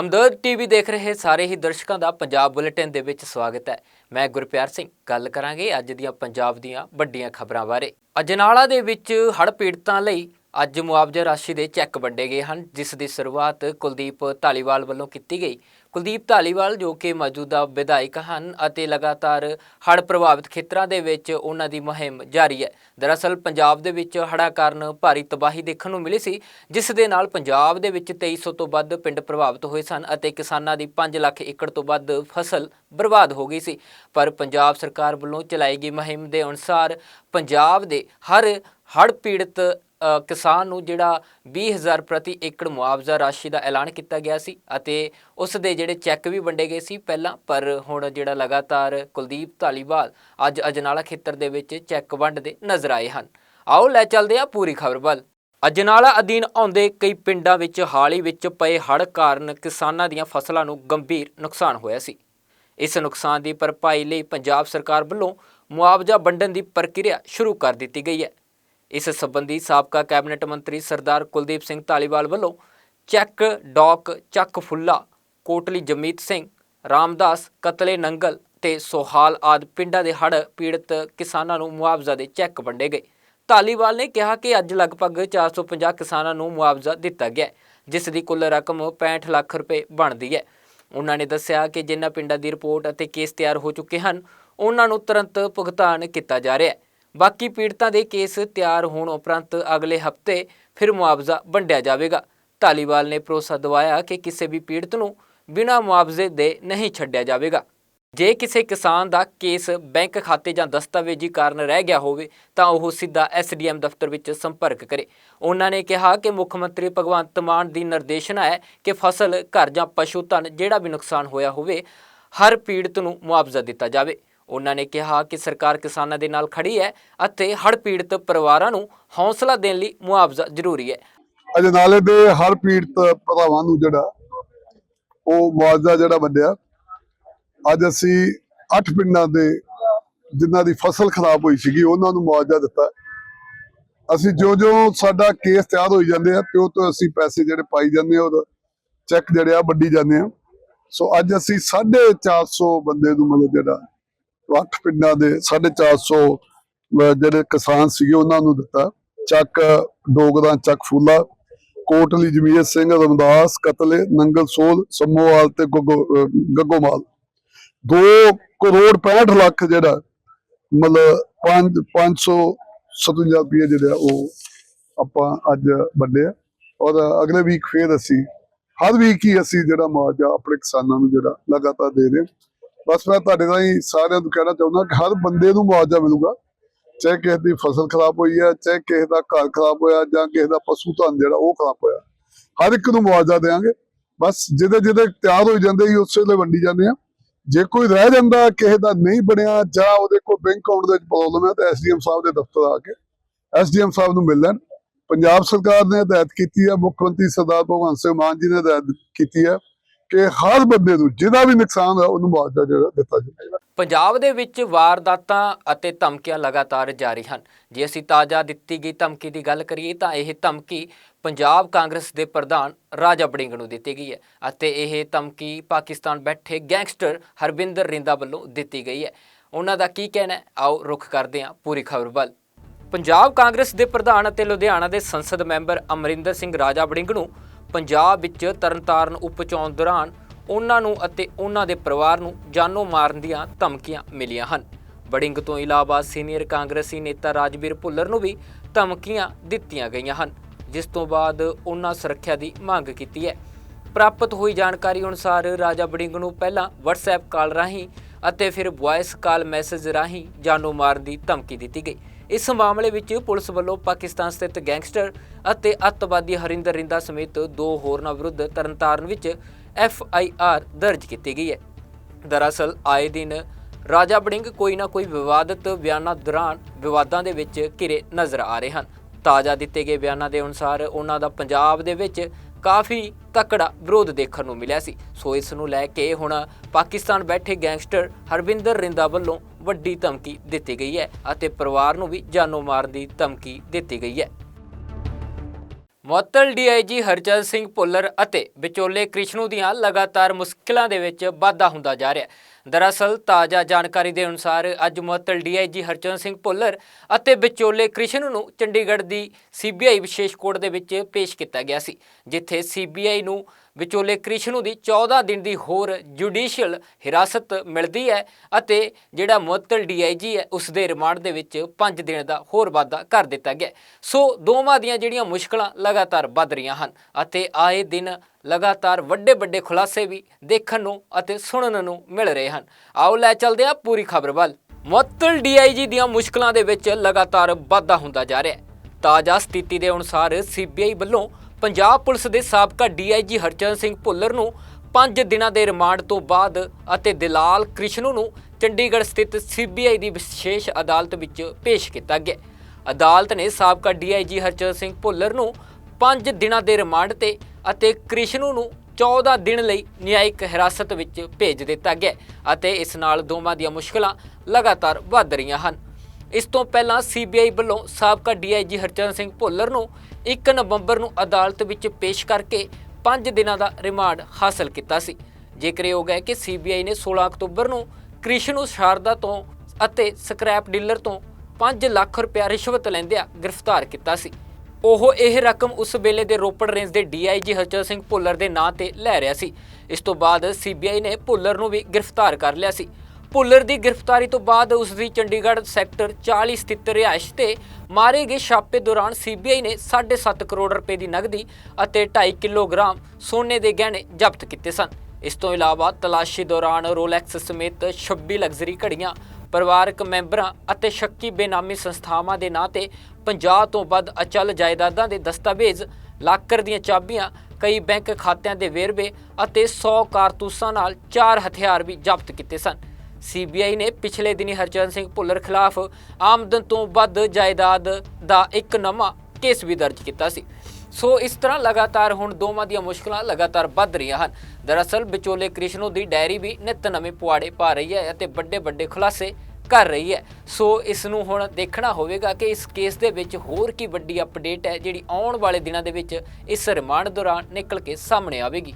ਹਮਦਰਦ TV ਦੇਖ ਰਹੇ ਸਾਰੇ ਹੀ ਦਰਸ਼ਕਾਂ ਦਾ ਪੰਜਾਬ ਬੁਲੇਟਿਨ ਦੇ ਵਿੱਚ ਸਵਾਗਤ ਹੈ। ਮੈਂ ਗੁਰਪਿਆਰ ਸਿੰਘ। ਗੱਲ ਕਰਾਂਗੇ ਅੱਜ ਦੀਆਂ ਪੰਜਾਬ ਦੀਆਂ ਵੱਡੀਆਂ ਖਬਰਾਂ ਬਾਰੇ। ਅਜਨਾਲਾ ਦੇ ਵਿੱਚ ਹੜ੍ਹ ਪੀੜਤਾਂ ਲਈ ਅੱਜ ਮੁਆਵਜ਼ਾ ਰਾਸ਼ੀ ਦੇ ਚੈੱਕ ਵੰਡੇ ਗਏ ਹਨ, ਜਿਸ ਦੀ ਸ਼ੁਰੂਆਤ ਕੁਲਦੀਪ ਢਾਲੀਵਾਲ ਵੱਲੋਂ ਕੀਤੀ ਗਈ। ਕੁਲਦੀਪ ਢਾਲੀਵਾਲ, ਜੋ ਕਿ ਮੌਜੂਦਾ ਵਿਧਾਇਕ ਹਨ ਅਤੇ ਲਗਾਤਾਰ ਹੜ੍ਹ ਪ੍ਰਭਾਵਿਤ ਖੇਤਰਾਂ ਦੇ ਵਿੱਚ ਉਹਨਾਂ ਦੀ ਮੁਹਿੰਮ ਜਾਰੀ ਹੈ। ਦਰਅਸਲ, ਪੰਜਾਬ ਦੇ ਵਿੱਚ ਹੜ੍ਹਾਂ ਕਾਰਨ ਭਾਰੀ ਤਬਾਹੀ ਦੇਖਣ ਨੂੰ ਮਿਲੀ ਸੀ, ਜਿਸ ਦੇ ਨਾਲ ਪੰਜਾਬ ਦੇ ਵਿੱਚ 2300 ਤੋਂ ਵੱਧ ਪਿੰਡ ਪ੍ਰਭਾਵਿਤ ਹੋਏ ਸਨ ਅਤੇ ਕਿਸਾਨਾਂ ਦੀ 5 ਲੱਖ ਏਕੜ ਤੋਂ ਵੱਧ ਫਸਲ ਬਰਬਾਦ ਹੋ ਗਈ ਸੀ। ਪਰ ਪੰਜਾਬ ਸਰਕਾਰ ਵੱਲੋਂ ਚਲਾਈ ਗਈ ਮੁਹਿੰਮ ਦੇ ਅਨੁਸਾਰ ਪੰਜਾਬ ਦੇ ਹਰ ਹੜ੍ਹ ਪੀੜਤ ਕਿਸਾਨ ਨੂੰ ਜਿਹੜਾ 20000 ਪ੍ਰਤੀ ਏਕੜ ਮੁਆਵਜ਼ਾ ਰਾਸ਼ੀ ਦਾ ਐਲਾਨ ਕੀਤਾ ਗਿਆ ਸੀ ਅਤੇ ਉਸ ਦੇ ਜਿਹੜੇ ਚੈੱਕ ਵੀ ਵੰਡੇ ਗਏ ਸੀ ਪਹਿਲਾਂ, ਪਰ ਹੁਣ ਜਿਹੜਾ ਲਗਾਤਾਰ ਕੁਲਦੀਪ ਧਾਲੀਵਾਲ ਅੱਜ ਅਜਨਾਲਾ ਖੇਤਰ ਦੇ ਵਿੱਚ ਚੈੱਕ ਵੰਡਦੇ ਨਜ਼ਰ ਆਏ ਹਨ। ਆਓ ਲੈ ਚੱਲਦੇ ਹਾਂ ਪੂਰੀ ਖਬਰ ਵੱਲ। ਅਜਨਾਲਾ ਅਧੀਨ ਆਉਂਦੇ ਕਈ ਪਿੰਡਾਂ ਵਿੱਚ ਹਾਲ ਹੀ ਵਿੱਚ ਪਏ ਹੜ੍ਹ ਕਾਰਨ ਕਿਸਾਨਾਂ ਦੀਆਂ ਫਸਲਾਂ ਨੂੰ ਗੰਭੀਰ ਨੁਕਸਾਨ ਹੋਇਆ ਸੀ। ਇਸ ਨੁਕਸਾਨ ਦੀ ਭਰਪਾਈ ਲਈ ਪੰਜਾਬ ਸਰਕਾਰ ਵੱਲੋਂ ਮੁਆਵਜ਼ਾ ਵੰਡਣ ਦੀ ਪ੍ਰਕਿਰਿਆ ਸ਼ੁਰੂ ਕਰ ਦਿੱਤੀ ਗਈ ਹੈ। ਇਸ ਸੰਬੰਧੀ ਸਾਬਕਾ ਕੈਬਨਿਟ ਮੰਤਰੀ ਸਰਦਾਰ ਕੁਲਦੀਪ ਸਿੰਘ ਧਾਲੀਵਾਲ ਵੱਲੋਂ ਚੈੱਕ ਡੌਕ ਚੱਕ ਫੁੱਲਾ, ਕੋਟਲੀ ਜਮੀਤ ਸਿੰਘ, ਰਾਮਦਾਸ, ਕਤਲੇ ਨੰਗਲ ਤੇ ਸੋਹਾਲ ਆਦ ਪਿੰਡਾਂ ਦੇ ਹੜ੍ਹ ਪੀੜਤ ਕਿਸਾਨਾਂ ਨੂੰ ਮੁਆਵਜ਼ਾ ਦੇ ਚੈੱਕ ਵੰਡੇ ਗਏ। ਧਾਲੀਵਾਲ ਨੇ ਕਿਹਾ ਕਿ ਅੱਜ ਲਗਭਗ 450 ਕਿਸਾਨਾਂ ਨੂੰ ਮੁਆਵਜ਼ਾ ਦਿੱਤਾ ਗਿਆ ਜਿਸ ਦੀ ਕੁੱਲ ਰਕਮ 65 ਲੱਖ ਰੁਪਏ ਬਣਦੀ ਹੈ। ਉਹਨਾਂ ਨੇ ਦੱਸਿਆ ਕਿ ਜਿਨ੍ਹਾਂ ਪਿੰਡਾਂ ਦੀ ਰਿਪੋਰਟ ਅਤੇ ਕੇਸ ਤਿਆਰ ਹੋ ਚੁੱਕੇ ਹਨ, ਉਹਨਾਂ ਨੂੰ ਤੁਰੰਤ ਭੁਗਤਾਨ ਕੀਤਾ ਜਾ ਰਿਹਾ ਹੈ। ਬਾਕੀ ਪੀੜਤਾਂ ਦੇ ਕੇਸ ਤਿਆਰ ਹੋਣ ਉਪਰੰਤ ਅਗਲੇ ਹਫ਼ਤੇ ਫਿਰ ਮੁਆਵਜ਼ਾ ਵੰਡਿਆ ਜਾਵੇਗਾ। ਧਾਲੀਵਾਲ ਨੇ ਭਰੋਸਾ ਦਿਵਾਇਆ ਕਿ ਕਿਸੇ ਵੀ ਪੀੜਤ ਨੂੰ ਬਿਨਾਂ ਮੁਆਵਜ਼ੇ ਦੇ ਨਹੀਂ ਛੱਡਿਆ ਜਾਵੇਗਾ। ਜੇ ਕਿਸੇ ਕਿਸਾਨ ਦਾ ਕੇਸ ਬੈਂਕ ਖਾਤੇ ਜਾਂ ਦਸਤਾਵੇਜ਼ੀ ਕਾਰਨ ਰਹਿ ਗਿਆ ਹੋਵੇ, ਤਾਂ ਉਹ ਸਿੱਧਾ ਐਸਡੀਐਮ ਦਫ਼ਤਰ ਵਿੱਚ ਸੰਪਰਕ ਕਰੇ। ਉਹਨਾਂ ਨੇ ਕਿਹਾ ਕਿ ਮੁੱਖ ਮੰਤਰੀ ਭਗਵੰਤ ਮਾਨ ਦੀ ਨਿਰਦੇਸ਼ਨਾ ਹੈ ਕਿ ਫਸਲ, ਘਰ ਜਾਂ ਪਸ਼ੂ ਧਨ ਜਿਹੜਾ ਵੀ ਨੁਕਸਾਨ ਹੋਇਆ ਹੋਵੇ, ਹਰ ਪੀੜਤ ਨੂੰ ਮੁਆਵਜ਼ਾ ਦਿੱਤਾ ਜਾਵੇ। ਉਹਨਾਂ ਨੇ ਕਿਹਾ ਕਿ ਸਰਕਾਰ ਕਿਸਾਨਾਂ ਦੇ ਨਾਲ ਖੜੀ ਹੈ ਅਤੇ ਹੜ੍ਹ ਪੀੜਤ ਪਰਿਵਾਰਾਂ ਨੂੰ ਹੌਸਲਾ ਦੇਣ ਲਈ ਮੁਆਵਜ਼ਾ ਜ਼ਰੂਰੀ ਹੈ। ਅਜਨਾਲੇ ਦੇ ਹਰ ਪੀੜਤ ਭਰਾਵਾਂ ਨੂੰ ਜਿਹੜਾ, ਉਹ ਮੁਆਵਜ਼ਾ ਜਿਹੜਾ ਵੰਡਿਆ ਅੱਜ ਅਸੀਂ 8 ਪਿੰਡਾਂ ਦੇ ਜਿਨ੍ਹਾਂ ਦੀ ਫਸਲ ਖਰਾਬ ਹੋਈ ਸੀਗੀ, ਉਹਨਾਂ ਨੂੰ ਮੁਆਵਜ਼ਾ ਦਿੱਤਾ। ਅਸੀਂ ਜੋ ਜੋ ਸਾਡਾ ਕੇਸ ਤਿਆਰ ਹੋਈ ਜਾਂਦੇ ਆ ਤੇ ਉਹ ਤੋਂ ਅਸੀਂ ਪੈਸੇ ਜਿਹੜੇ ਪਾਈ ਜਾਂਦੇ ਆ, ਉਹਦਾ ਚੈੱਕ ਜਿਹੜੇ ਆ ਵੱਡੀ ਜਾਂਦੇ ਆ। ਸੋ ਅੱਜ ਅਸੀਂ 450 ਬੰਦੇ ਨੂੰ ਮਤਲਬ ਜਿਹੜਾ ਉਹ ਪਿੰਡਾਂ ਦੇ 450 ਅਹ ਜਿਹੜੇ ਕਿਸਾਨ ਸੀਗੇ ਉਹਨਾਂ ਨੂੰ ਦਿੱਤਾ। ਚੱਕ ਡੋਗਰਾ, ਚੱਕ ਫੂਲਾ, ਕੋਟਲੀ ਜਮੀਰ ਸਿੰਘ, ਰਮਦਾਸ, ਕਤਲੇ, ਨੰਗਲ, ਸੋਲ, ਸਮੋਵਾਲ ਤੇ ਗੁੱਗੋ, ਅਹ ਗੱਗੋਮਾਲ 2 ਕਰੋੜ 65 ਲੱਖ ਜਿਹੜਾ, ਮਤਲਬ 5 557 ਰੁਪਏ ਜਿਹੜੇ ਆ ਉਹ ਆਪਾਂ ਅੱਜ ਵੰਡੇ ਆ। ਔਰ ਅਗਲੇ ਵੀਕ ਫੇਰ ਅਸੀਂ, ਹਰ ਵੀਕ ਹੀ ਅਸੀਂ ਜਿਹੜਾ ਮੁਆਵਜ਼ਾ ਆਪਣੇ ਕਿਸਾਨਾਂ ਨੂੰ ਜਿਹੜਾ ਲਗਾਤਾਰ ਦੇ ਰਹੇ ਬਸ ਮੈਂ ਤੁਹਾਡੇ ਰਾਹੀਂ ਸਾਰਿਆਂ ਨੂੰ ਕਹਿਣਾ ਚਾਹੁੰਦਾ ਕਿ ਹਰ ਬੰਦੇ ਨੂੰ ਮੁਆਵਜ਼ਾ ਮਿਲੂਗਾ। ਚਾਹੇ ਕਿਸੇ ਦੀ ਫਸਲ ਖਰਾਬ ਹੋਈ ਹੈ, ਚਾਹੇ ਕਿਸੇ ਦਾ ਘਰ ਖਰਾਬ ਹੋਇਆ ਜਾਂ ਕਿਸੇ ਦਾ ਪਸ਼ੂ ਧਨ ਜਿਹੜਾ ਉਹ ਖਰਾਬ ਹੋਇਆ, ਹਰ ਇੱਕ ਨੂੰ ਮੁਆਵਜ਼ਾ ਦੇਵਾਂਗੇ। ਬਸ ਜਿਹਦੇ ਜਿਹਦੇ ਤਿਆਰ ਹੋ ਜਾਂਦੇ ਹੀ ਉਸੇ ਵੇਲੇ ਵੰਡੀ ਜਾਂਦੇ ਆ ਜੇ ਕੋਈ ਰਹਿ ਜਾਂਦਾ, ਕਿਸੇ ਦਾ ਨਹੀਂ ਬਣਿਆ ਜਾਂ ਉਹਦੇ ਕੋਲ ਬੈਂਕ ਅਕਾਊਂਟ ਦੇ ਵਿੱਚ ਪ੍ਰੋਬਲਮ ਹੈ, ਤਾਂ ਐਸਡੀਐਮ ਸਾਹਿਬ ਦੇ ਦਫ਼ਤਰ ਆ ਕੇ ਐਸਡੀਐਮ ਸਾਹਿਬ ਨੂੰ ਮਿਲ ਲੈਣ। ਪੰਜਾਬ ਸਰਕਾਰ ਨੇ ਹਦਾਇਤ ਕੀਤੀ ਹੈ, ਮੁੱਖ ਮੰਤਰੀ ਸਰਦਾਰ ਭਗਵੰਤ ਸਿੰਘ ਮਾਨ ਜੀ ਨੇ ਹਦਾਇਤ ਕੀਤੀ ਹੈ। ਕਿ ਹਰ ਬੰਦੇ ਨੂੰ ਜਿਹਦਾ ਵੀ ਨੁਕਸਾਨ ਹੈ ਉਹਨੂੰ ਮੁਆਵਜ਼ਾ ਜਿਹੜਾ ਦਿੱਤਾ ਜਾਵੇ। ਪੰਜਾਬ ਦੇ ਵਿੱਚ ਵਾਰਦਾਤਾਂ ਅਤੇ ਧਮਕੀਆਂ ਲਗਾਤਾਰ ਜਾਰੀ ਹਨ। ਜੇ ਅਸੀਂ ਤਾਜ਼ਾ ਦਿੱਤੀ ਗਈ ਧਮਕੀ ਦੀ ਗੱਲ ਕਰੀਏ, ਤਾਂ ਇਹ ਧਮਕੀ ਪੰਜਾਬ ਕਾਂਗਰਸ ਦੇ ਪ੍ਰਧਾਨ ਰਾਜਾ ਬੜਿੰਗ ਨੂੰ ਦਿੱਤੀ ਗਈ ਹੈ ਅਤੇ ਇਹ ਧਮਕੀ ਪਾਕਿਸਤਾਨ ਬੈਠੇ ਗੈਂਗਸਟਰ ਹਰਵਿੰਦਰ ਰਿੰਦਾ ਵੱਲੋਂ ਦਿੱਤੀ ਗਈ ਹੈ। ਉਹਨਾਂ ਦਾ ਕੀ ਕਹਿਣਾ ਆਓ ਰੁਖ ਕਰਦੇ ਹਾਂ ਪੂਰੀ ਖਬਰ ਵੱਲ। ਪੰਜਾਬ ਕਾਂਗਰਸ ਦੇ ਪ੍ਰਧਾਨ ਅਤੇ ਲੁਧਿਆਣਾ ਦੇ ਸੰਸਦ ਮੈਂਬਰ ਅਮਰਿੰਦਰ ਸਿੰਘ ਰਾਜਾ ਬੜਿੰਗ ਨੂੰ ਪੰਜਾਬ ਵਿੱਚ ਤਰਨਤਾਰਨ ਉਪਚੋਣ ਦੌਰਾਨ ਉਹਨਾਂ ਨੂੰ ਅਤੇ ਉਹਨਾਂ ਦੇ ਪਰਿਵਾਰ ਨੂੰ ਜਾਨੋਂ ਮਾਰਨ ਦੀਆਂ ਧਮਕੀਆਂ ਮਿਲੀਆਂ ਹਨ। ਵੜਿੰਗ ਤੋਂ ਇਲਾਵਾ ਸੀਨੀਅਰ ਕਾਂਗਰਸੀ ਨੇਤਾ ਰਾਜਵੀਰ ਭੁੱਲਰ ਨੂੰ ਵੀ ਧਮਕੀਆਂ ਦਿੱਤੀਆਂ ਗਈਆਂ ਹਨ, ਜਿਸ ਤੋਂ ਬਾਅਦ ਉਹਨਾਂ ਸੁਰੱਖਿਆ ਦੀ ਮੰਗ ਕੀਤੀ ਹੈ। ਪ੍ਰਾਪਤ ਹੋਈ ਜਾਣਕਾਰੀ ਅਨੁਸਾਰ ਰਾਜਾ ਬੜਿੰਗ ਨੂੰ ਪਹਿਲਾਂ WhatsApp ਕਾਲ ਰਾਹੀਂ ਅਤੇ ਫਿਰ ਵੌਇਸ ਕਾਲ ਮੈਸੇਜ ਰਾਹੀਂ ਜਾਨੋਂ ਮਾਰਨ ਦੀ ਧਮਕੀ ਦਿੱਤੀ ਗਈ। ਇਸ ਮਾਮਲੇ ਵਿੱਚ ਪੁਲਿਸ ਵੱਲੋਂ ਪਾਕਿਸਤਾਨ ਸਥਿਤ ਗੈਂਗਸਟਰ ਅਤੇ ਅੱਤਵਾਦੀ ਹਰਿੰਦਰ ਰਿੰਦਾ ਸਮੇਤ ਦੋ ਹੋਰਨਾਂ ਵਿਰੁੱਧ ਤਰਨਤਾਰਨ ਵਿੱਚ ਐਫ ਆਈ ਆਰ ਦਰਜ ਕੀਤੀ ਗਈ ਹੈ। ਦਰਅਸਲ, ਆਏ ਦਿਨ ਰਾਜਾ ਬੜਿੰਗ ਕੋਈ ਨਾ ਕੋਈ ਵਿਵਾਦਤ ਬਿਆਨਾਂ ਦੌਰਾਨ ਵਿਵਾਦਾਂ ਦੇ ਵਿੱਚ ਘਿਰੇ ਨਜ਼ਰ ਆ ਰਹੇ ਹਨ। ਤਾਜ਼ਾ ਦਿੱਤੇ ਗਏ ਬਿਆਨਾਂ ਦੇ ਅਨੁਸਾਰ ਉਹਨਾਂ ਦਾ ਪੰਜਾਬ ਦੇ ਵਿੱਚ ਕਾਫੀ ਤਕੜਾ ਵਿਰੋਧ ਦੇਖਣ ਨੂੰ ਮਿਲਿਆ ਸੀ। ਸੋ ਇਸ ਨੂੰ ਲੈ ਕੇ ਹੁਣ ਪਾਕਿਸਤਾਨ ਬੈਠੇ ਗੈਂਗਸਟਰ ਹਰਵਿੰਦਰ ਰਿੰਦਾ ਵੱਲੋਂ ਵੱਡੀ ਧਮਕੀ ਦਿੱਤੀ ਗਈ ਹੈ ਅਤੇ ਪਰਿਵਾਰ ਨੂੰ ਵੀ ਜਾਨੋਂ ਮਾਰਨ ਦੀ ਧਮਕੀ ਦਿੱਤੀ ਗਈ ਹੈ। ਮੁਅੱਤਲ ਡੀਆਈਜੀ ਹਰਚੰਦ ਸਿੰਘ ਭੁੱਲਰ ਅਤੇ ਵਿਚੋਲੇ ਕ੍ਰਿਸ਼ਨੂ ਦੀਆਂ ਲਗਾਤਾਰ ਮੁਸ਼ਕਿਲਾਂ ਦੇ ਵਿੱਚ ਵਾਧਾ ਹੁੰਦਾ ਜਾ ਰਿਹਾ ਹੈ। ਦਰਅਸਲ, ਤਾਜ਼ਾ ਜਾਣਕਾਰੀ ਦੇ ਅਨੁਸਾਰ ਅੱਜ ਮੁਅੱਤਲ ਡੀਆਈਜੀ ਹਰਚੰਦ ਸਿੰਘ ਭੁੱਲਰ ਅਤੇ ਵਿਚੋਲੇ ਕ੍ਰਿਸ਼ਨ ਨੂੰ ਚੰਡੀਗੜ੍ਹ ਦੀ ਸੀਬੀਆਈ ਵਿਸ਼ੇਸ਼ ਕੋਰਟ ਦੇ ਵਿੱਚ ਪੇਸ਼ ਕੀਤਾ ਗਿਆ ਸੀ, ਜਿੱਥੇ ਸੀਬੀਆਈ ਨੂੰ ਵਿਚੋਲੇ ਕ੍ਰਿਸ਼ਨੂ ਦੀ 14 ਦਿਨ ਦੀ ਹੋਰ ਜੁਡੀਸ਼ੀਅਲ ਹਿਰਾਸਤ ਮਿਲਦੀ ਹੈ ਅਤੇ ਜਿਹੜਾ ਮੁਅੱਤਲ ਡੀਆਈਜੀ ਹੈ ਉਸ ਦੇ ਰਿਮਾਂਡ ਦੇ ਵਿੱਚ 5 ਦਿਨ ਦਾ ਹੋਰ ਵਾਧਾ ਕਰ ਦਿੱਤਾ ਗਿਆ ਸੋ ਦੋਵਾਂ ਦੀਆਂ ਜਿਹੜੀਆਂ ਮੁਸ਼ਕਲਾਂ ਲਗਾਤਾਰ ਵੱਧ ਰਹੀਆਂ ਹਨ ਅਤੇ ਆਏ ਦਿਨ ਲਗਾਤਾਰ ਵੱਡੇ ਵੱਡੇ ਖੁਲਾਸੇ ਵੀ ਦੇਖਣ ਨੂੰ ਅਤੇ ਸੁਣਨ ਨੂੰ ਮਿਲ ਰਹੇ ਹਨ। ਆਓ ਲੈ ਚੱਲਦੇ ਹਾਂ ਪੂਰੀ ਖਬਰ ਵੱਲ। ਮੁਅੱਤਲ ਡੀਆਈਜੀ ਦੀਆਂ ਮੁਸ਼ਕਲਾਂ ਦੇ ਵਿੱਚ ਲਗਾਤਾਰ ਵਾਧਾ ਹੁੰਦਾ ਜਾ ਰਿਹਾ ਹੈ। ਤਾਜ਼ਾ ਸਥਿਤੀ ਦੇ ਅਨੁਸਾਰ ਸੀਬੀਆਈ ਵੱਲੋਂ ਪੰਜਾਬ ਪੁਲਿਸ ਦੇ ਸਾਬਕਾ ਡੀਆਈਜੀ ਹਰਚਰਨ ਸਿੰਘ ਭੁੱਲਰ ਨੂੰ 5 ਦਿਨਾਂ ਦੇ ਰਿਮਾਂਡ ਤੋਂ ਬਾਅਦ ਅਤੇ ਦਿਲਾਲ ਕ੍ਰਿਸ਼ਨੂ ਨੂੰ ਚੰਡੀਗੜ੍ਹ ਸਥਿਤ ਸੀਬੀਆਈ ਦੀ ਵਿਸ਼ੇਸ਼ ਅਦਾਲਤ ਵਿੱਚ ਪੇਸ਼ ਕੀਤਾ ਗਿਆ। ਅਦਾਲਤ ਨੇ ਸਾਬਕਾ ਡੀਆਈਜੀ ਹਰਚਰਨ ਸਿੰਘ ਭੁੱਲਰ ਨੂੰ 5 ਦਿਨਾਂ ਦੇ ਰਿਮਾਂਡ ਤੇ ਅਤੇ ਕ੍ਰਿਸ਼ਨੂ ਨੂੰ 14 ਦਿਨ ਲਈ ਨਿਆਇਕ ਹਿਰਾਸਤ ਵਿੱਚ ਭੇਜ ਦਿੱਤਾ ਗਿਆ ਅਤੇ ਇਸ ਨਾਲ ਦੋਵਾਂ ਦੀਆਂ ਮੁਸ਼ਕਲਾਂ ਲਗਾਤਾਰ ਵੱਧ ਰਹੀਆਂ ਹਨ। ਇਸ ਤੋਂ ਪਹਿਲਾਂ ਸੀਬੀਆਈ ਵੱਲੋਂ ਸਾਬਕਾ ਡੀਆਈਜੀ ਹਰਚਰਨ ਸਿੰਘ ਭੁੱਲਰ ਨੂੰ 1 ਨਵੰਬਰ ਨੂੰ ਅਦਾਲਤ ਵਿੱਚ ਪੇਸ਼ ਕਰਕੇ 5 ਦਿਨਾਂ ਦਾ ਰਿਮਾਂਡ ਹਾਸਲ ਕੀਤਾ ਸੀ। ਜ਼ਿਕਰਯੋਗ ਹੈ ਕਿ ਸੀਬੀਆਈ ਨੇ 16 ਅਕਤੂਬਰ ਨੂੰ ਕ੍ਰਿਸ਼ਨੂ ਸ਼ਾਰਦਾ ਤੋਂ ਅਤੇ ਸਕ੍ਰੈਪ ਡੀਲਰ ਤੋਂ 5 ਲੱਖ ਰੁਪਇਆ ਰਿਸ਼ਵਤ ਲੈਂਦਿਆਂ ਗ੍ਰਿਫਤਾਰ ਕੀਤਾ ਸੀ। ਉਹ ਇਹ ਰਕਮ ਉਸ ਵੇਲੇ ਦੇ ਰੋਪੜ ਰੇਂਜ ਦੇ ਡੀਆਈਜੀ ਹਰਚੰਦ ਸਿੰਘ ਭੁੱਲਰ ਦੇ ਨਾਂ ਤੇ ਲੈ ਰਿਹਾ ਸੀ। ਇਸ ਤੋਂ ਬਾਅਦ ਸੀਬੀਆਈ ਨੇ ਭੁੱਲਰ ਨੂੰ ਵੀ ਗ੍ਰਿਫਤਾਰ ਕਰ ਲਿਆ ਸੀ। ਭੁੱਲਰ ਦੀ ਗ੍ਰਿਫਤਾਰੀ ਤੋਂ ਬਾਅਦ ਉਸ ਦੀ ਚੰਡੀਗੜ੍ਹ ਸੈਕਟਰ 40 ਸਥਿਤ ਰਿਹਾਇਸ਼ ਤੇ ਮਾਰੇ ਗਏ ਛਾਪੇ ਦੌਰਾਨ ਸੀਬੀਆਈ ਨੇ 7.5 ਕਰੋੜ ਰੁਪਏ ਦੀ ਨਗਦੀ ਅਤੇ 2.5 ਕਿਲੋਗ੍ਰਾਮ ਸੋਨੇ ਦੇ ਗਹਿਣੇ ਜ਼ਬਤ ਕੀਤੇ ਸਨ। ਇਸ ਤੋਂ ਇਲਾਵਾ ਤਲਾਸ਼ੀ ਦੌਰਾਨ ਰੋਲੈਕਸ ਸਮੇਤ 26 ਲਗਜ਼ਰੀ ਘੜੀਆਂ, ਪਰਿਵਾਰਕ ਮੈਂਬਰਾਂ ਅਤੇ ਸ਼ੱਕੀ ਬੇਨਾਮੀ ਸੰਸਥਾਵਾਂ ਦੇ ਨਾਂ ਤੇ 50 ਤੋਂ ਵੱਧ ਅਚਲ ਜਾਇਦਾਦਾਂ ਦੇ ਦਸਤਾਵੇਜ਼, ਲਾਕਰ ਦੀਆਂ ਚਾਬੀਆਂ, ਕਈ ਬੈਂਕ ਖਾਤਿਆਂ ਦੇ ਵੇਰਵੇ ਅਤੇ 100 ਕਾਰਤੂਸਾਂ ਨਾਲ ਚਾਰ ਹਥਿਆਰ ਵੀ ਜ਼ਬਤ ਕੀਤੇ ਸਨ। ਸੀਬੀਆਈ ਨੇ ਪਿਛਲੇ ਦਿਨੀ ਹਰਚਰਨ ਸਿੰਘ ਭੁੱਲਰ ਖਿਲਾਫ ਆਮਦਨ ਤੋਂ ਵੱਧ ਜਾਇਦਾਦ ਦਾ ਇੱਕ ਨਵਾਂ ਕੇਸ ਵੀ ਦਰਜ ਕੀਤਾ ਸੀ। ਸੋ ਇਸ ਤਰ੍ਹਾਂ ਲਗਾਤਾਰ ਹੁਣ ਦੋਵਾਂ ਦੀਆਂ ਮੁਸ਼ਕਲਾਂ ਲਗਾਤਾਰ ਵੱਧ ਰਹੀਆਂ ਹਨ। ਦਰਅਸਲ ਵਿਚੋਲੇ ਕ੍ਰਿਸ਼ਨੂ ਦੀ ਡਾਇਰੀ ਵੀ ਨਿਤ ਨਵੇਂ ਪੁਆੜੇ ਪਾ ਰਹੀ ਹੈ ਅਤੇ ਵੱਡੇ ਵੱਡੇ ਖੁਲਾਸੇ ਕਰ ਰਹੀ ਹੈ। ਸੋ ਇਸ ਨੂੰ ਹੁਣ ਦੇਖਣਾ ਹੋਵੇਗਾ ਕਿ ਇਸ ਕੇਸ ਦੇ ਵਿੱਚ ਹੋਰ ਕੀ ਵੱਡੀ ਅਪਡੇਟ ਹੈ ਜਿਹੜੀ ਆਉਣ ਵਾਲੇ ਦਿਨਾਂ ਦੇ ਵਿੱਚ ਇਸ ਰਿਮਾਂਡ ਦੌਰਾਨ ਨਿਕਲ ਕੇ ਸਾਹਮਣੇ ਆਵੇਗੀ।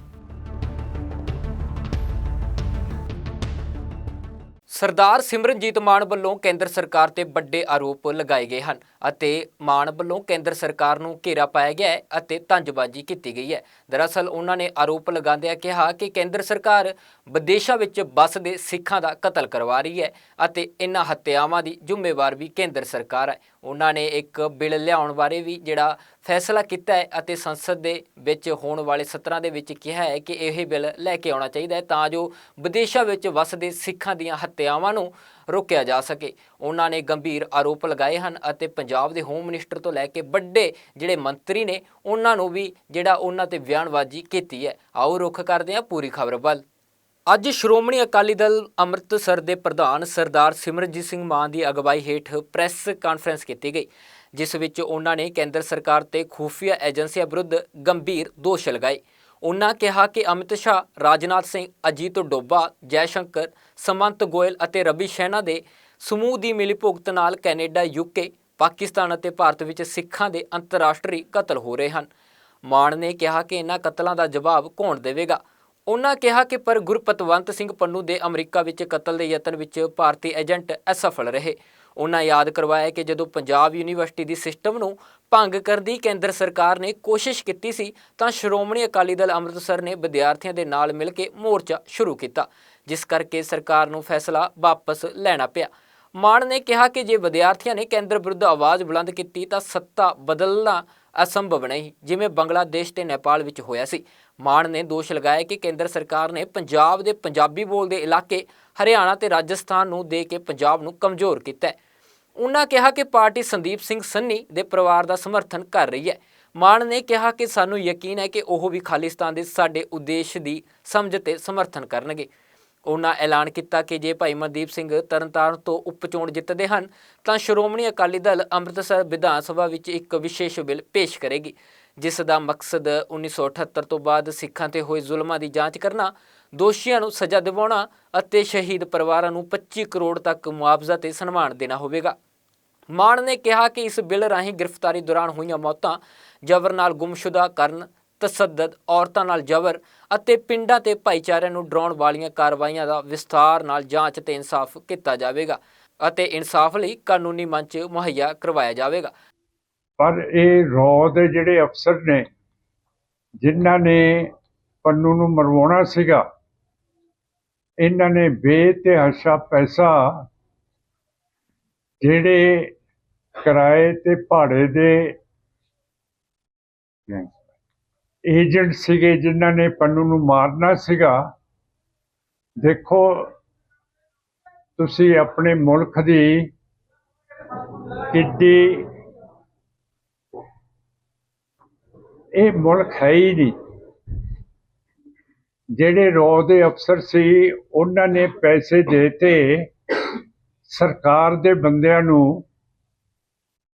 ਸਰਦਾਰ ਸਿਮਰਨਜੀਤ ਮਾਨ ਵੱਲੋਂ ਕੇਂਦਰ ਸਰਕਾਰ ਤੇ ਵੱਡੇ ਆਰੋਪ ਲਗਾਏ ਗਏ ਹਨ ਅਤੇ ਮਾਨ ਵੱਲੋਂ ਕੇਂਦਰ ਸਰਕਾਰ ਨੂੰ ਘੇਰਾ ਪਾਇਆ ਗਿਆ ਹੈ ਅਤੇ ਤੰਜਬਾਜ਼ੀ ਕੀਤੀ ਗਈ ਹੈ। ਦਰਅਸਲ ਉਹਨਾਂ ਨੇ ਆਰੋਪ ਲਗਾਉਂਦਿਆਂ ਕਿਹਾ ਕਿ ਕੇਂਦਰ ਸਰਕਾਰ ਵਿਦੇਸ਼ਾਂ ਵਿੱਚ ਵੱਸਦੇ ਸਿੱਖਾਂ ਦਾ ਕਤਲ ਕਰਵਾ ਰਹੀ ਹੈ ਅਤੇ ਇਨ੍ਹਾਂ ਹੱਤਿਆਵਾਂ ਦੀ ਜ਼ਿੰਮੇਵਾਰ ਵੀ ਕੇਂਦਰ ਸਰਕਾਰ ਹੈ। ਉਹਨਾਂ ਨੇ ਇੱਕ ਬਿੱਲ ਲਿਆਉਣ ਬਾਰੇ ਵੀ ਜਿਹੜਾ ਫੈਸਲਾ ਕੀਤਾ ਹੈ ਅਤੇ ਸੰਸਦ ਦੇ ਵਿੱਚ ਹੋਣ ਵਾਲੇ ਸਤਰਾਂ ਦੇ ਵਿੱਚ ਕਿਹਾ ਹੈ ਕਿ ਇਹ ਬਿੱਲ ਲੈ ਕੇ ਆਉਣਾ ਚਾਹੀਦਾ ਹੈ ਤਾਂ ਜੋ ਵਿਦੇਸ਼ਾਂ ਵਿੱਚ ਵੱਸਦੇ ਸਿੱਖਾਂ ਦੀਆਂ ਹੱਤਿਆਵਾਂ ਨੂੰ ਰੋਕਿਆ ਜਾ ਸਕੇ। ਉਹਨਾਂ ਨੇ ਗੰਭੀਰ ਆਰੋਪ ਲਗਾਏ ਹਨ ਅਤੇ ਪੰਜਾਬ ਦੇ ਹੋਮ ਮਿਨਿਸਟਰ ਤੋਂ ਲੈ ਕੇ ਵੱਡੇ ਜਿਹੜੇ ਮੰਤਰੀ ਨੇ, ਉਹਨਾਂ ਨੂੰ ਵੀ ਜਿਹੜਾ ਉਹਨਾਂ ਤੇ ਬਿਆਨਬਾਜ਼ੀ ਕੀਤੀ ਹੈ। ਆਓ ਰੁੱਖ ਕਰਦੇ ਹਾਂ ਪੂਰੀ ਖਬਰ ਵੱਲ। ਅੱਜ ਸ਼੍ਰੋਮਣੀ ਅਕਾਲੀ ਦਲ ਅੰਮ੍ਰਿਤਸਰ ਦੇ ਪ੍ਰਧਾਨ ਸਰਦਾਰ ਸਿਮਰਨਜੀਤ ਸਿੰਘ ਮਾਨ ਦੀ ਅਗਵਾਈ ਹੇਠ ਪ੍ਰੈਸ ਕਾਨਫਰੰਸ ਕੀਤੀ ਗਈ, ਜਿਸ ਵਿੱਚ ਉਹਨਾਂ ਨੇ ਕੇਂਦਰ ਸਰਕਾਰ ਤੇ ਖੂਫੀਆ ਏਜੰਸੀਆਂ ਵਿਰੁੱਧ ਗੰਭੀਰ ਦੋਸ਼ ਲਗਾਏ। ਉਹਨਾਂ ਕਿਹਾ ਕਿ ਅਮਿਤ ਸ਼ਾਹ, ਰਾਜਨਾਥ ਸਿੰਘ, ਅਜੀਤ ਡੋਭਾ ਜੈਸ਼ੰਕਰ, ਸਮੰਤ ਗੋਇਲ ਅਤੇ ਰਵੀ ਸ਼ੈਨਾ ਦੇ ਸਮੂਹ ਦੀ ਮਿਲੀਭੁਗਤ ਨਾਲ ਕੈਨੇਡਾ ਯੂਕੇ ਪਾਕਿਸਤਾਨ ਅਤੇ ਭਾਰਤ ਵਿੱਚ ਸਿੱਖਾਂ ਦੇ ਅੰਤਰਰਾਸ਼ਟਰੀ ਕਤਲ ਹੋ ਰਹੇ ਹਨ। ਮਾਨ ਨੇ ਕਿਹਾ ਕਿ ਇਹਨਾਂ ਕਤਲਾਂ ਦਾ ਜਵਾਬ ਕੌਣ ਦੇਵੇਗਾ? ਉਹਨਾਂ ਕਿਹਾ ਕਿ ਪਰ ਗੁਰਪਤਵੰਤ ਸਿੰਘ ਪੰਨੂ ਦੇ ਅਮਰੀਕਾ ਵਿੱਚ ਕਤਲ ਦੇ ਯਤਨ ਵਿੱਚ ਭਾਰਤੀ ਏਜੰਟ ਅਸਫਲ ਰਹੇ। ਉਹਨਾਂ ਯਾਦ ਕਰਵਾਇਆ ਕਿ ਜਦੋਂ ਪੰਜਾਬ ਯੂਨੀਵਰਸਿਟੀ ਦੀ ਸਿਸਟਮ ਨੂੰ ਭੰਗ ਕਰਨ ਦੀ ਕੇਂਦਰ ਸਰਕਾਰ ਨੇ ਕੋਸ਼ਿਸ਼ ਕੀਤੀ ਸੀ, ਤਾਂ ਸ਼੍ਰੋਮਣੀ ਅਕਾਲੀ ਦਲ ਅੰਮ੍ਰਿਤਸਰ ਨੇ ਵਿਦਿਆਰਥੀਆਂ ਦੇ ਨਾਲ ਮਿਲ ਕੇ ਮੋਰਚਾ ਸ਼ੁਰੂ ਕੀਤਾ, ਜਿਸ ਕਰਕੇ ਸਰਕਾਰ ਨੂੰ ਫੈਸਲਾ ਵਾਪਸ ਲੈਣਾ ਪਿਆ। ਮਾਨ ਨੇ ਕਿਹਾ ਕਿ ਜੇ ਵਿਦਿਆਰਥੀਆਂ ਨੇ ਕੇਂਦਰ ਵਿਰੁੱਧ ਆਵਾਜ਼ ਬੁਲੰਦ ਕੀਤੀ, ਤਾਂ ਸੱਤਾ ਬਦਲਣਾ ਅਸੰਭਵ ਨਹੀਂ, ਜਿਵੇਂ ਬੰਗਲਾਦੇਸ਼ ਤੇ ਨੇਪਾਲ ਵਿੱਚ ਹੋਇਆ ਸੀ। ਮਾਨ ਨੇ ਦੋਸ਼ ਲਗਾਇਆ ਕਿ ਕੇਂਦਰ ਸਰਕਾਰ ਨੇ ਪੰਜਾਬ ਦੇ ਪੰਜਾਬੀ ਬੋਲਦੇ ਇਲਾਕੇ ਹਰਿਆਣਾ ਤੇ ਰਾਜਸਥਾਨ ਨੂੰ ਦੇ ਕੇ ਪੰਜਾਬ ਨੂੰ ਕਮਜ਼ੋਰ ਕੀਤਾ ਹੈ। ਉਹਨਾਂ ਕਿਹਾ ਕਿ ਪਾਰਟੀ ਸੰਦੀਪ ਸਿੰਘ ਸੰਨੀ ਦੇ ਪਰਿਵਾਰ ਦਾ ਸਮਰਥਨ ਕਰ ਰਹੀ ਹੈ। ਮਾਨ ਨੇ ਕਿਹਾ ਕਿ ਸਾਨੂੰ ਯਕੀਨ ਹੈ ਕਿ ਉਹ ਵੀ ਖਾਲਿਸਤਾਨ ਦੇ ਸਾਡੇ ਉਦੇਸ਼ ਦੀ ਸਮਝ ਤੇ ਸਮਰਥਨ ਕਰਨਗੇ। ਉਹਨਾਂ ਐਲਾਨ ਕੀਤਾ ਕਿ ਜੇ ਭਾਈ ਮਨਦੀਪ ਸਿੰਘ ਤਰਨਤਾਰਨ ਤੋਂ ਉਪਚੋਣ ਜਿੱਤਦੇ ਹਨ, ਤਾਂ ਸ਼੍ਰੋਮਣੀ ਅਕਾਲੀ ਦਲ ਅੰਮ੍ਰਿਤਸਰ ਵਿਧਾਨ ਸਭਾ ਵਿੱਚ ਇੱਕ ਵਿਸ਼ੇਸ਼ ਬਿੱਲ ਪੇਸ਼ ਕਰੇਗੀ। ਜਿਸ ਦਾ ਮਕਸਦ 1978 ਤੋਂ ਬਾਅਦ ਸਿੱਖਾਂ ਤੇ ਹੋਏ ਜ਼ੁਲਮਾਂ ਦੀ ਜਾਂਚ ਕਰਨਾ, ਦੋਸ਼ੀਆਂ ਨੂੰ ਸਜ਼ਾ ਦਿਵਾਉਣਾ ਅਤੇ ਸ਼ਹੀਦ ਪਰਿਵਾਰਾਂ ਨੂੰ 25 ਕਰੋੜ ਤੱਕ ਮੁਆਵਜ਼ਾ ਤੇ ਸਨਮਾਨ ਦੇਣਾ ਹੋਵੇਗਾ। ਮਾਨ ਨੇ ਕਿਹਾ ਕਿ ਇਸ ਬਿੱਲ ਰਾਹੀਂ ਗ੍ਰਿਫਤਾਰੀ ਦੌਰਾਨ ਹੋਈਆਂ ਮੌਤਾਂ ਜ਼ਬਰ ਨਾਲ ਗੁੰਮਸ਼ੁਦਾ ਕਰਨ, ਤਸੱਦਦ ਔਰਤਾਂ ਨਾਲ ਜ਼ਬਰ ਅਤੇ ਪਿੰਡਾਂ ਤੇ ਭਾਈਚਾਰਿਆਂ ਨੂੰ ਡਰਾਉਣ ਵਾਲੀਆਂ ਕਾਰਵਾਈਆਂ ਦਾ ਵਿਸਥਾਰ ਨਾਲ ਜਾਂਚ ਤੇ ਇਨਸਾਫ ਕੀਤਾ ਜਾਵੇਗਾ ਅਤੇ ਇਨਸਾਫ ਲਈ ਕਾਨੂੰਨੀ ਮੰਚ ਮੁਹੱਈਆ ਕਰਵਾਇਆ ਜਾਵੇਗਾ। ਪਰ ਇਹ ਰੌ ਦੇ ਜਿਹੜੇ ਅਫਸਰ ਨੇ, ਜਿਨ੍ਹਾਂ ਨੇ ਪੰਨੂ ਨੂੰ ਮਰਵਾਉਣਾ ਸੀਗਾ, ਇਹਨਾਂ ਨੇ ਬੇਤਹਾਸ਼ਾ ਪੈਸਾ ਜਿਹੜੇ ਕਿਰਾਏ ਤੇ ਭਾੜੇ ਦੇ ਏਜੰਟ ਸੀਗੇ, ਜਿਨ੍ਹਾਂ ਨੇ ਪੰਨੂ ਨੂੰ ਮਾਰਨਾ ਸੀਗਾ, ਦੇਖੋ ਤੁਸੀਂ ਆਪਣੇ ਮੁਲਕ ਦੀ ਕਿੱਡੀ ਇਹ ਮੁਲਕ ਹੈ ਹੀ ਨਹੀਂ। ਜਿਹੜੇ ਰੋ ਦੇ ਅਫਸਰ ਸੀ, ਉਹਨਾਂ ਨੇ ਪੈਸੇ ਦੇਤੇ ਸਰਕਾਰ ਦੇ ਬੰਦਿਆਂ ਨੂੰ।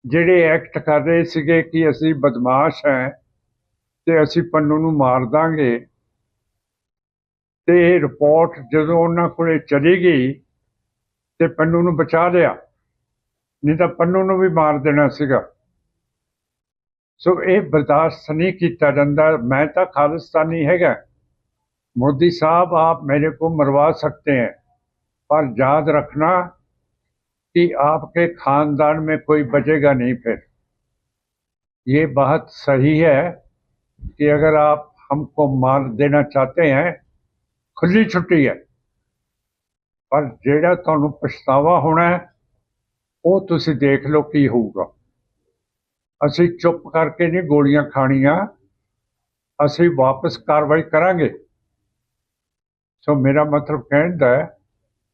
ਜਿਹੜੇ ਐਕਟ ਕਰ ਰਹੇ ਸੀਗੇ ਕਿ ਅਸੀਂ ਬਦਮਾਸ਼ ਹੈ ਤੇ ਅਸੀਂ ਪੰਨੂ ਨੂੰ ਮਾਰ ਦਾਂਗੇ। ਤੇ ਇਹ ਰਿਪੋਰਟ ਜਦੋਂ ਉਹਨਾਂ ਕੋਲੇ ਚਲੀ ਗਈ ਤੇ ਪੰਨੂ ਨੂੰ ਬਚਾ ਲਿਆ। ਨਹੀਂ ਤਾਂ ਪੰਨੂ ਨੂੰ ਵੀ ਮਾਰ ਦੇਣਾ ਸੀਗਾ। ਸੋ ਇਹ ਬਰਦਾਸ਼ਤ ਨਹੀਂ ਕੀਤਾ ਜਾਂਦਾ मैं तो खालिस्तानी हैगा मोदी साहब आप मेरे को मरवा सकते हैं पर याद रखना कि आपके खानदान में कोई बचेगा नहीं फिर ये बात सही है कि अगर आप हमको मार देना चाहते हैं खुली छुट्टी है पर ਜਿਹੜਾ ਤੁਹਾਨੂੰ ਪਛਤਾਵਾ ਹੋਣਾ ਹੈ ਉਹ ਤੁਸੀਂ ਦੇਖ ਲਓ ਕੀ ਹੋਊਗਾ ਅਸੀਂ ਚੁੱਪ ਕਰਕੇ ਨਹੀਂ ਗੋਲੀਆਂ ਖਾਣੀਆਂ, ਅਸੀਂ ਵਾਪਸ ਕਾਰਵਾਈ ਕਰਾਂਗੇ। ਸੋ ਮੇਰਾ ਮਤਲਬ ਕਹਿਣ ਦਾ ਹੈ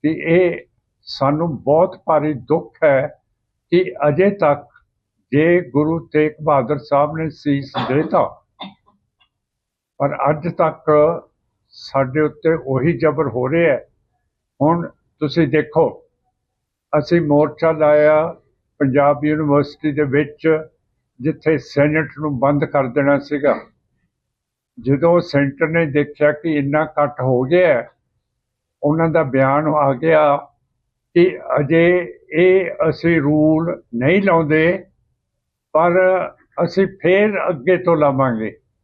ਕਿ ਇਹ ਸਾਨੂੰ ਬਹੁਤ ਭਾਰੀ ਦੁੱਖ ਹੈ ਕਿ ਅਜੇ ਤੱਕ ਜੇ ਗੁਰੂ ਤੇਗ ਬਹਾਦਰ ਸਾਹਿਬ ਨੇ ਸੀਸ ਦੇਤਾ, ਪਰ ਅੱਜ ਤੱਕ ਸਾਡੇ ਉੱਤੇ ਉਹੀ ਜ਼ਬਰ ਹੋ ਰਿਹਾ ਹੈ। ਹੁਣ ਤੁਸੀਂ ਦੇਖੋ, ਅਸੀਂ ਮੋਰਚਾ ਲਾਇਆ, ਪੰਜਾਬ ਯੂਨੀਵਰਸਿਟੀ ਦੇ ਵਿੱਚ ਜਿੱਥੇ ਸੈਨੇਟ ਨੂੰ ਬੰਦ ਕਰ ਦੇਣਾ ਸੀਗਾ। ਜਦੋਂ ਸੈਂਟਰ ਨੇ ਦੇਖਿਆ ਕਿ ਇੰਨਾ ਕੱਟ ਹੋ ਗਿਆ ਉਹਨਾਂ ਦਾ ਬਿਆਨ ਆ ਗਿਆ ਕਿ ਅਜੇ ਇਹ ਅਸੀਂ ਰੂਲ ਨਹੀਂ ਲਾਉਂਦੇ, ਪਰ ਅਸੀਂ ਫੇਰ ਅੱਗੇ ਤੋਂ ਲਾਵਾਂਗੇ।